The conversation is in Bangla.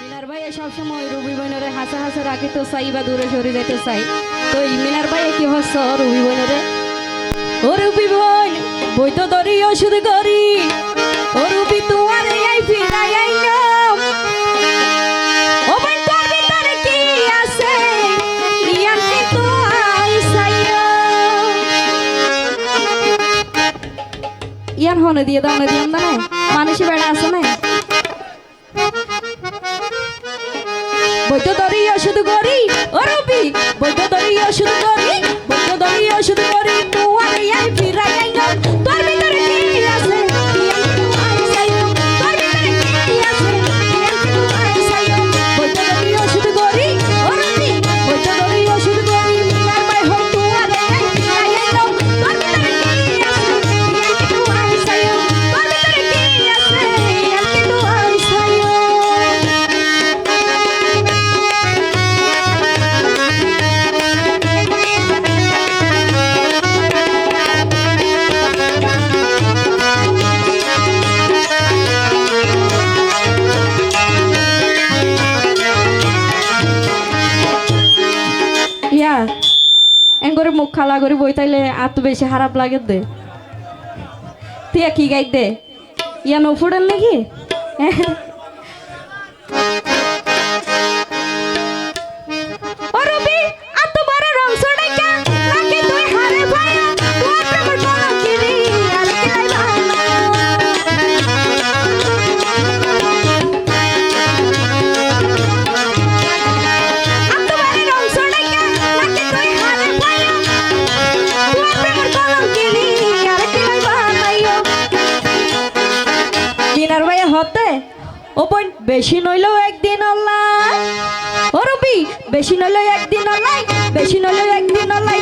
মিনার ভাই সবসময় রবি বোনরে হাসা হাসা রাখি তো চাই বা দূরে সরে যাইতে চাই। তো মিনার ভাই কি হচ্ছ রবি বোনরে ও রবি বোন বই তো ধরি, ওষুধ করি। ও রবি তোমার এই ফিরাই আইলাম। আইসাইয়া হনে দিয়ে দাও না দিয়াম না মানুষই বেড়া আছে না? বৈদ্য শুধু করি ও রবি ওষুধ করি। করে মুখ খালা করে বই তাইলে আর তো বেশি খারাপ লাগে দে। তুই কি গাই দে। ইয়া নো ফুডেন নাকি? ও বেশি নইলেও একদিন অল্লাই ও রবি বেশি নইলেও একদিন অল্লাই বেশি নইলেও একদিন অল্লাই